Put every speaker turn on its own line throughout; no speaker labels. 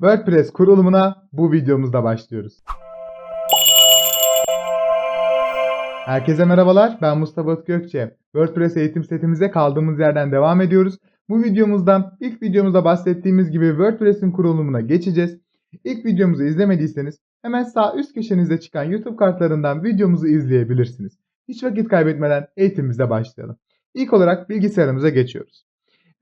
WordPress kurulumuna bu videomuzda başlıyoruz. Herkese merhabalar. Ben Mustafa Gökçe. WordPress eğitim setimize kaldığımız yerden devam ediyoruz. Bu videomuzda ilk videomuzda bahsettiğimiz gibi WordPress'in kurulumuna geçeceğiz. İlk videomuzu izlemediyseniz hemen sağ üst köşenizde çıkan YouTube kartlarından videomuzu izleyebilirsiniz. Hiç vakit kaybetmeden eğitimimize başlayalım. İlk olarak bilgisayarımıza geçiyoruz.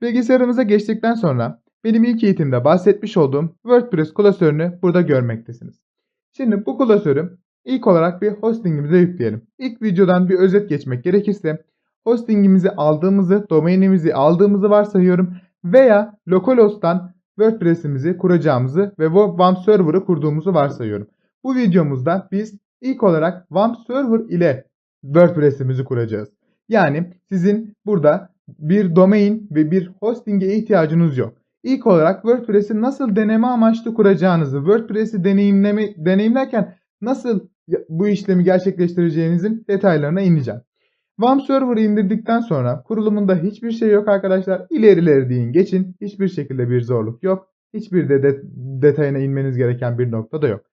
Bilgisayarımıza geçtikten sonra benim ilk eğitimde bahsetmiş olduğum WordPress klasörünü burada görmektesiniz. Şimdi bu klasörü ilk olarak bir hostingimize yükleyelim. İlk videodan bir özet geçmek gerekirse hostingimizi aldığımızı, domainimizi aldığımızı varsayıyorum veya localhost'tan WordPress'imizi kuracağımızı ve WAMP server'ı kurduğumuzu varsayıyorum. Bu videomuzda biz ilk olarak WAMP server ile WordPress'imizi kuracağız. Yani sizin burada bir domain ve bir hosting'e ihtiyacınız yok. İlk olarak WordPress'i nasıl deneme amaçlı kuracağınızı, WordPress'i deneyimleme, deneyimlerken nasıl bu işlemi gerçekleştireceğinizin detaylarına ineceğim. WAMP Server'ı indirdikten sonra kurulumunda hiçbir şey yok arkadaşlar. İlerileri deyin geçin. Hiçbir şekilde bir zorluk yok. Hiçbir de, de detayına inmeniz gereken bir nokta da yok.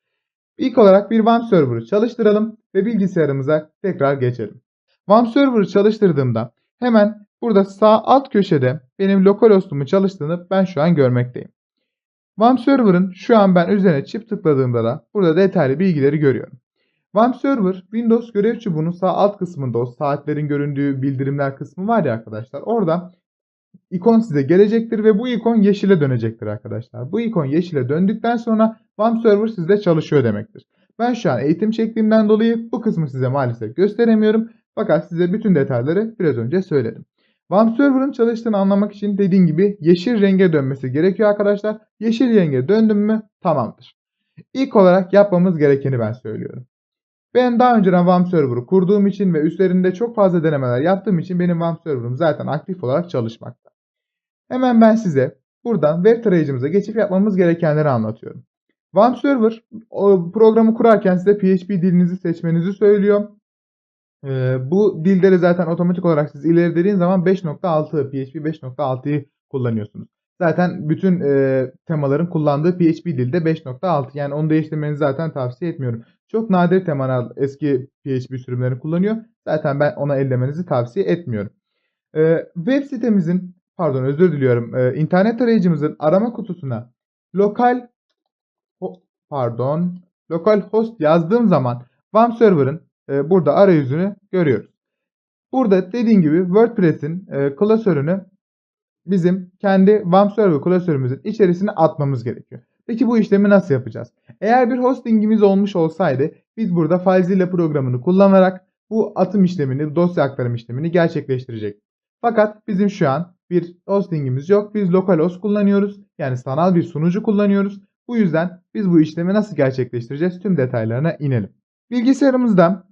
İlk olarak bir WAMP Server'ı çalıştıralım ve bilgisayarımıza tekrar geçelim. WAMP Server'ı çalıştırdığımda hemen burada sağ alt köşede benim localhost'umun çalıştığını ben şu an görmekteyim. WAMP Server'ın şu an ben üzerine çift tıkladığımda da burada detaylı bilgileri görüyorum. WAMP Server Windows görev çubuğunun sağ alt kısmında o saatlerin göründüğü bildirimler kısmı var ya arkadaşlar. Orada ikon size gelecektir ve bu ikon yeşile dönecektir arkadaşlar. Bu ikon yeşile döndükten sonra WAMP Server sizde çalışıyor demektir. Ben şu an eğitim çektiğimden dolayı bu kısmı size maalesef gösteremiyorum. Fakat size bütün detayları biraz önce söyledim. WAMP Server'ın çalıştığını anlamak için dediğim gibi yeşil renge dönmesi gerekiyor arkadaşlar. Yeşil renge döndüm mü tamamdır. İlk olarak yapmamız gerekeni ben söylüyorum. Ben daha önceden WAMP Server'ı kurduğum için ve üstlerinde çok fazla denemeler yaptığım için benim WAMP Server'ım zaten aktif olarak çalışmakta. Hemen ben size buradan web tarayıcımıza geçip yapmamız gerekenleri anlatıyorum. WAMP Server programı kurarken size PHP dilinizi seçmenizi söylüyor. Ee, bu dilleri zaten otomatik olarak siz ileri dediğin zaman 5.6 PHP 5.6'yı kullanıyorsunuz. Zaten bütün e, temaların kullandığı PHP dilde 5.6 yani onu değiştirmenizi zaten tavsiye etmiyorum. Çok nadir temalar eski PHP sürümlerini kullanıyor. Zaten ben ona ellemenizi tavsiye etmiyorum. Ee, web sitemizin pardon özür diliyorum. Ee, internet tarayıcımızın arama kutusuna lokal pardon lokal host yazdığım zaman WAMP server'ın e, burada arayüzünü görüyoruz. Burada dediğim gibi WordPress'in e, klasörünü bizim kendi WAMP server klasörümüzün içerisine atmamız gerekiyor. Peki bu işlemi nasıl yapacağız? Eğer bir hostingimiz olmuş olsaydı biz burada FileZilla programını kullanarak bu atım işlemini, dosya aktarım işlemini gerçekleştirecektik. Fakat bizim şu an bir hostingimiz yok. Biz localhost kullanıyoruz. Yani sanal bir sunucu kullanıyoruz. Bu yüzden biz bu işlemi nasıl gerçekleştireceğiz? Tüm detaylarına inelim. Bilgisayarımızda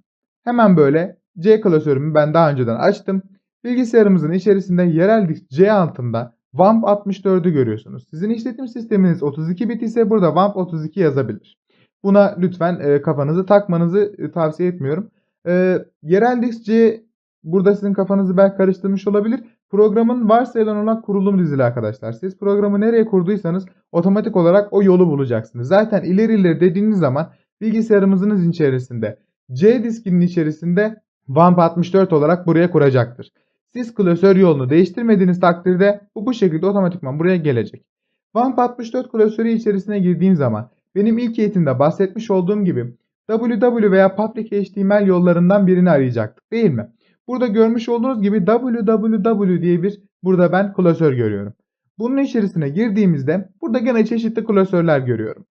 hemen böyle C klasörümü ben daha önceden açtım. Bilgisayarımızın içerisinde yerel disk C altında WAMP 64'ü görüyorsunuz. Sizin işletim sisteminiz 32 bit ise burada WAMP 32 yazabilir. Buna lütfen e, kafanızı takmanızı e, tavsiye etmiyorum. E, yerel disk C burada sizin kafanızı belki karıştırmış olabilir. Programın varsayılan olarak kurulum dizili arkadaşlar. Siz programı nereye kurduysanız otomatik olarak o yolu bulacaksınız. Zaten ileri ileri dediğiniz zaman bilgisayarımızın içerisinde C diskinin içerisinde WAMP 64 olarak buraya kuracaktır. Siz klasör yolunu değiştirmediğiniz takdirde bu bu şekilde otomatikman buraya gelecek. WAMP 64 klasörü içerisine girdiğim zaman benim ilk eğitimde bahsetmiş olduğum gibi www veya public HTML yollarından birini arayacaktık değil mi? Burada görmüş olduğunuz gibi www diye bir burada ben klasör görüyorum. Bunun içerisine girdiğimizde burada gene çeşitli klasörler görüyorum.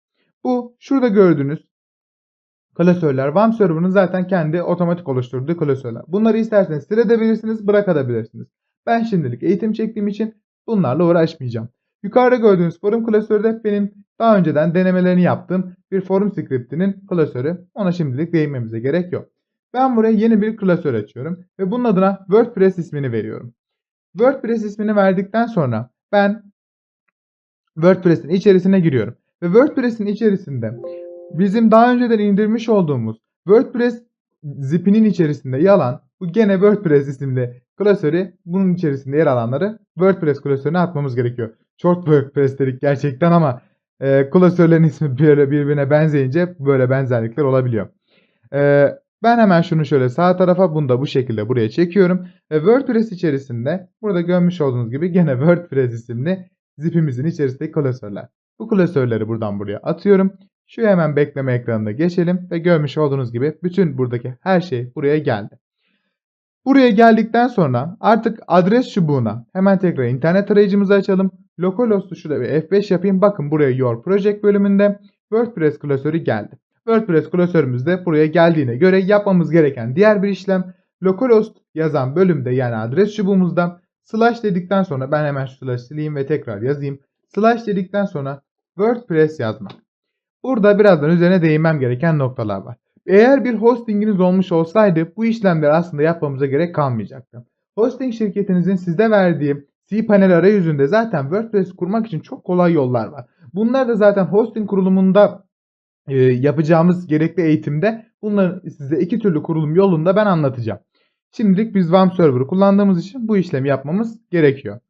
Bu şurada gördüğünüz klasörler WAMP server'ın zaten kendi otomatik oluşturduğu klasörler. Bunları isterseniz silebilirsiniz, bırakabilirsiniz. Ben şimdilik eğitim çektiğim için bunlarla uğraşmayacağım. Yukarıda gördüğünüz forum klasörü de benim daha önceden denemelerini yaptığım bir forum scriptinin klasörü. Ona şimdilik değinmemize gerek yok. Ben buraya yeni bir klasör açıyorum ve bunun adına WordPress ismini veriyorum. WordPress ismini verdikten sonra ben WordPress'in içerisine giriyorum. Ve WordPress'in içerisinde bizim daha önceden indirmiş olduğumuz WordPress zipinin içerisinde yer alan bu gene WordPress isimli klasörü bunun içerisinde yer alanları WordPress klasörüne atmamız gerekiyor. Short WordPress dedik gerçekten ama e, klasörlerin ismi böyle birbirine benzeyince böyle benzerlikler olabiliyor. E, ben hemen şunu şöyle sağ tarafa bunu da bu şekilde buraya çekiyorum. Ve WordPress içerisinde burada görmüş olduğunuz gibi gene WordPress isimli zipimizin içerisindeki klasörler. Bu klasörleri buradan buraya atıyorum. Şu hemen bekleme ekranına geçelim ve görmüş olduğunuz gibi bütün buradaki her şey buraya geldi. Buraya geldikten sonra artık adres çubuğuna hemen tekrar internet arayıcımızı açalım. Localhost'u şurada bir F5 yapayım. Bakın buraya Your Project bölümünde WordPress klasörü geldi. WordPress klasörümüz de buraya geldiğine göre yapmamız gereken diğer bir işlem localhost yazan bölümde yani adres çubuğumuzda slash dedikten sonra ben hemen şu slash sileyim ve tekrar yazayım. Slash dedikten sonra WordPress yazmak. Burada birazdan üzerine değinmem gereken noktalar var. Eğer bir hostinginiz olmuş olsaydı bu işlemleri aslında yapmamıza gerek kalmayacaktı. Hosting şirketinizin sizde verdiği cPanel arayüzünde zaten WordPress kurmak için çok kolay yollar var. Bunlar da zaten hosting kurulumunda e, yapacağımız gerekli eğitimde bunların size iki türlü kurulum yolunda ben anlatacağım. Şimdilik biz WAM server'ı kullandığımız için bu işlemi yapmamız gerekiyor.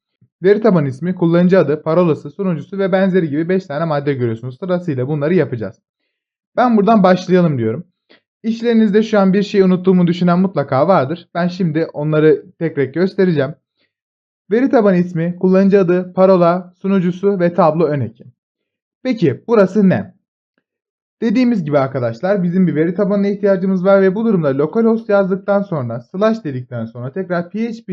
Veri tabanı ismi, kullanıcı adı, parolası, sunucusu ve benzeri gibi 5 tane madde görüyorsunuz. Sırasıyla bunları yapacağız. Ben buradan başlayalım diyorum. İşlerinizde şu an bir şey unuttuğumu düşünen mutlaka vardır. Ben şimdi onları tek tek göstereceğim. Veri tabanı ismi, kullanıcı adı, parola, sunucusu ve tablo ön eki. Peki burası ne? Dediğimiz gibi arkadaşlar bizim bir veri tabanına ihtiyacımız var ve bu durumda localhost yazdıktan sonra slash dedikten sonra tekrar php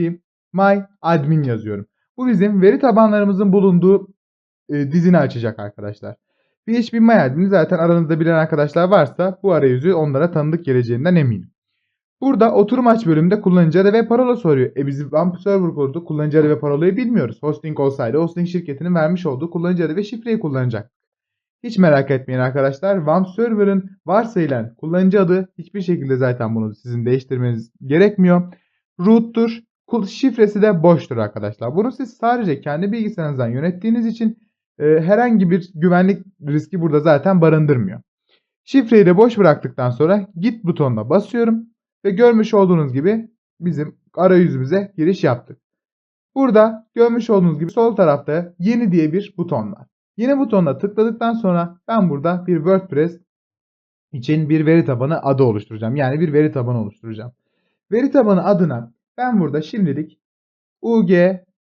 my admin yazıyorum. Bu bizim veri tabanlarımızın bulunduğu e, dizini açacak arkadaşlar. PHP MyAdmin'i zaten aranızda bilen arkadaşlar varsa bu arayüzü onlara tanıdık geleceğinden eminim. Burada oturum aç bölümünde kullanıcı adı ve parola soruyor. E biz WAMP server kurduk. Kullanıcı adı ve parolayı bilmiyoruz. Hosting olsaydı hosting şirketinin vermiş olduğu kullanıcı adı ve şifreyi kullanacak. Hiç merak etmeyin arkadaşlar. WAMP server'ın varsayılan kullanıcı adı hiçbir şekilde zaten bunu sizin değiştirmeniz gerekmiyor. Root'tur. Şifresi de boştur arkadaşlar. Bunu siz sadece kendi bilgisayarınızdan yönettiğiniz için e, herhangi bir güvenlik riski burada zaten barındırmıyor. Şifreyi de boş bıraktıktan sonra git butonuna basıyorum ve görmüş olduğunuz gibi bizim arayüzümüze giriş yaptık. Burada görmüş olduğunuz gibi sol tarafta yeni diye bir buton var. Yeni butonuna tıkladıktan sonra ben burada bir WordPress için bir veri tabanı adı oluşturacağım. Yani bir veri tabanı oluşturacağım. Veri tabanı adına ben burada şimdilik UG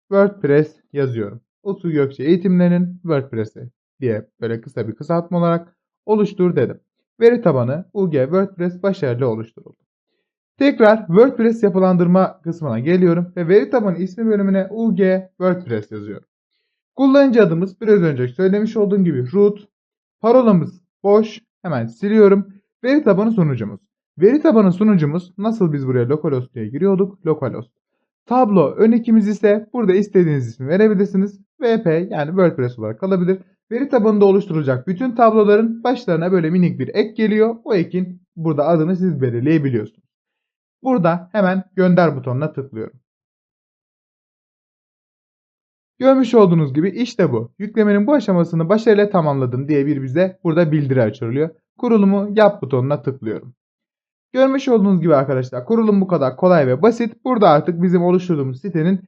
WordPress yazıyorum. Utku Gökçe eğitimlerinin WordPress'i diye böyle kısa bir kısaltma olarak oluştur dedim. Veri tabanı UG WordPress başarılı oluşturuldu. Tekrar WordPress yapılandırma kısmına geliyorum ve veri tabanı ismi bölümüne UG WordPress yazıyorum. Kullanıcı adımız biraz önce söylemiş olduğum gibi root, parolamız boş, hemen siliyorum. Veri tabanı sunucumuz. Veri tabanı sunucumuz nasıl biz buraya localhost diye giriyorduk? Localhost. Tablo ön ekimiz ise burada istediğiniz ismi verebilirsiniz. VP yani WordPress olarak kalabilir. Veri tabanında oluşturulacak bütün tabloların başlarına böyle minik bir ek geliyor. O ekin burada adını siz belirleyebiliyorsunuz. Burada hemen gönder butonuna tıklıyorum. Görmüş olduğunuz gibi işte bu. Yüklemenin bu aşamasını başarıyla tamamladım diye bir bize burada bildiri açılıyor. Kurulumu yap butonuna tıklıyorum. Görmüş olduğunuz gibi arkadaşlar kurulum bu kadar kolay ve basit. Burada artık bizim oluşturduğumuz sitenin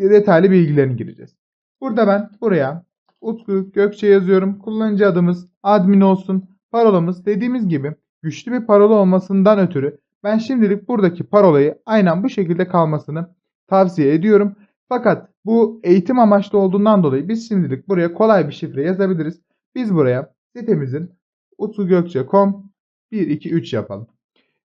detaylı bilgilerini gireceğiz. Burada ben buraya Utku Gökçe yazıyorum. Kullanıcı adımız admin olsun. Parolamız dediğimiz gibi güçlü bir parola olmasından ötürü ben şimdilik buradaki parolayı aynen bu şekilde kalmasını tavsiye ediyorum. Fakat bu eğitim amaçlı olduğundan dolayı biz şimdilik buraya kolay bir şifre yazabiliriz. Biz buraya sitemizin utkugökçe.com 123 yapalım.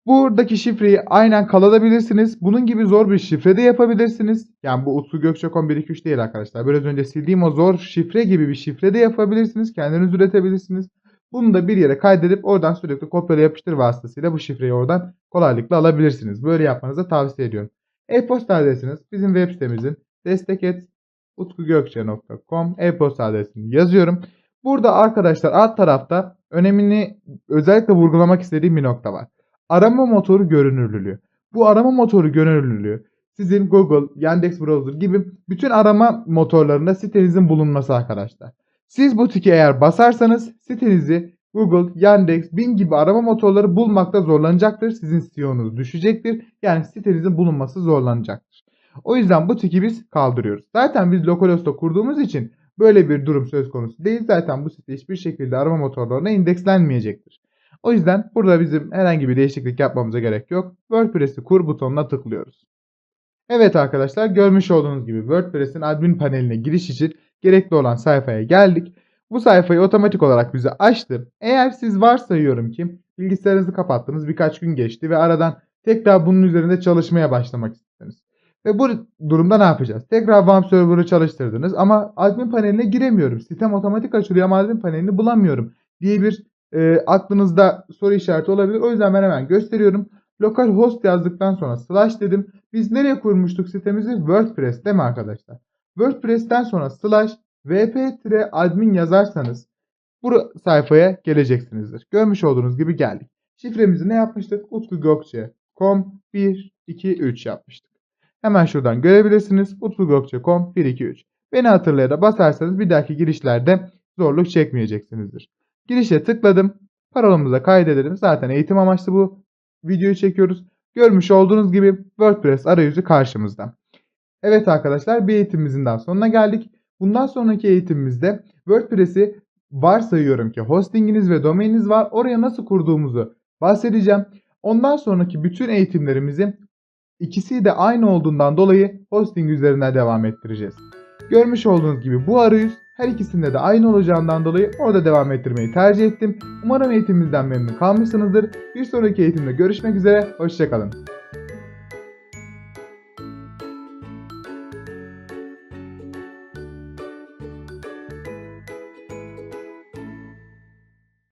Buradaki şifreyi aynen kalabilirsiniz. Bunun gibi zor bir şifre de yapabilirsiniz. Yani bu Utku Gökçe.com 123 değil arkadaşlar. Biraz önce sildiğim o zor şifre gibi bir şifre de yapabilirsiniz. Kendiniz üretebilirsiniz. Bunu da bir yere kaydedip oradan sürekli kopyala yapıştır vasıtasıyla bu şifreyi oradan kolaylıkla alabilirsiniz. Böyle yapmanızı tavsiye ediyorum. E-posta adresiniz bizim web sitemizin destek et utkugökçe.com e-posta adresini yazıyorum. Burada arkadaşlar alt tarafta önemini özellikle vurgulamak istediğim bir nokta var. Arama motoru görünürlülüğü. Bu arama motoru görünürlüğü sizin Google, Yandex Browser gibi bütün arama motorlarında sitenizin bulunması arkadaşlar. Siz bu tiki eğer basarsanız sitenizi Google, Yandex, Bing gibi arama motorları bulmakta zorlanacaktır. Sizin SEO'nuz düşecektir. Yani sitenizin bulunması zorlanacaktır. O yüzden bu tiki biz kaldırıyoruz. Zaten biz Localhost'ta kurduğumuz için böyle bir durum söz konusu değil. Zaten bu site hiçbir şekilde arama motorlarına indekslenmeyecektir. O yüzden burada bizim herhangi bir değişiklik yapmamıza gerek yok. WordPress'i kur butonuna tıklıyoruz. Evet arkadaşlar görmüş olduğunuz gibi WordPress'in admin paneline giriş için gerekli olan sayfaya geldik. Bu sayfayı otomatik olarak bize açtı. Eğer siz varsayıyorum ki bilgisayarınızı kapattınız birkaç gün geçti ve aradan tekrar bunun üzerinde çalışmaya başlamak istediniz. Ve bu durumda ne yapacağız? Tekrar WAMP server'ı çalıştırdınız ama admin paneline giremiyorum. Sistem otomatik açılıyor ama admin panelini bulamıyorum diye bir e, aklınızda soru işareti olabilir. O yüzden ben hemen gösteriyorum. Localhost yazdıktan sonra slash dedim. Biz nereye kurmuştuk sitemizi? WordPress değil mi arkadaşlar? WordPress'ten sonra slash vp-admin yazarsanız bu sayfaya geleceksinizdir. Görmüş olduğunuz gibi geldik. Şifremizi ne yapmıştık? Utku Gökçe com 1 2 3 yapmıştık. Hemen şuradan görebilirsiniz. utku.com 1 2 3. Beni hatırlayarak basarsanız bir dahaki girişlerde zorluk çekmeyeceksinizdir. Girişe tıkladım. Parolumuza kaydedelim. Zaten eğitim amaçlı bu videoyu çekiyoruz. Görmüş olduğunuz gibi WordPress arayüzü karşımızda. Evet arkadaşlar bir eğitimimizin daha sonuna geldik. Bundan sonraki eğitimimizde WordPress'i varsayıyorum ki hostinginiz ve domaininiz var. Oraya nasıl kurduğumuzu bahsedeceğim. Ondan sonraki bütün eğitimlerimizi ikisi de aynı olduğundan dolayı hosting üzerinden devam ettireceğiz. Görmüş olduğunuz gibi bu arayüz her ikisinde de aynı olacağından dolayı orada devam ettirmeyi tercih ettim. Umarım eğitimimizden memnun kalmışsınızdır. Bir sonraki eğitimde görüşmek üzere. Hoşçakalın.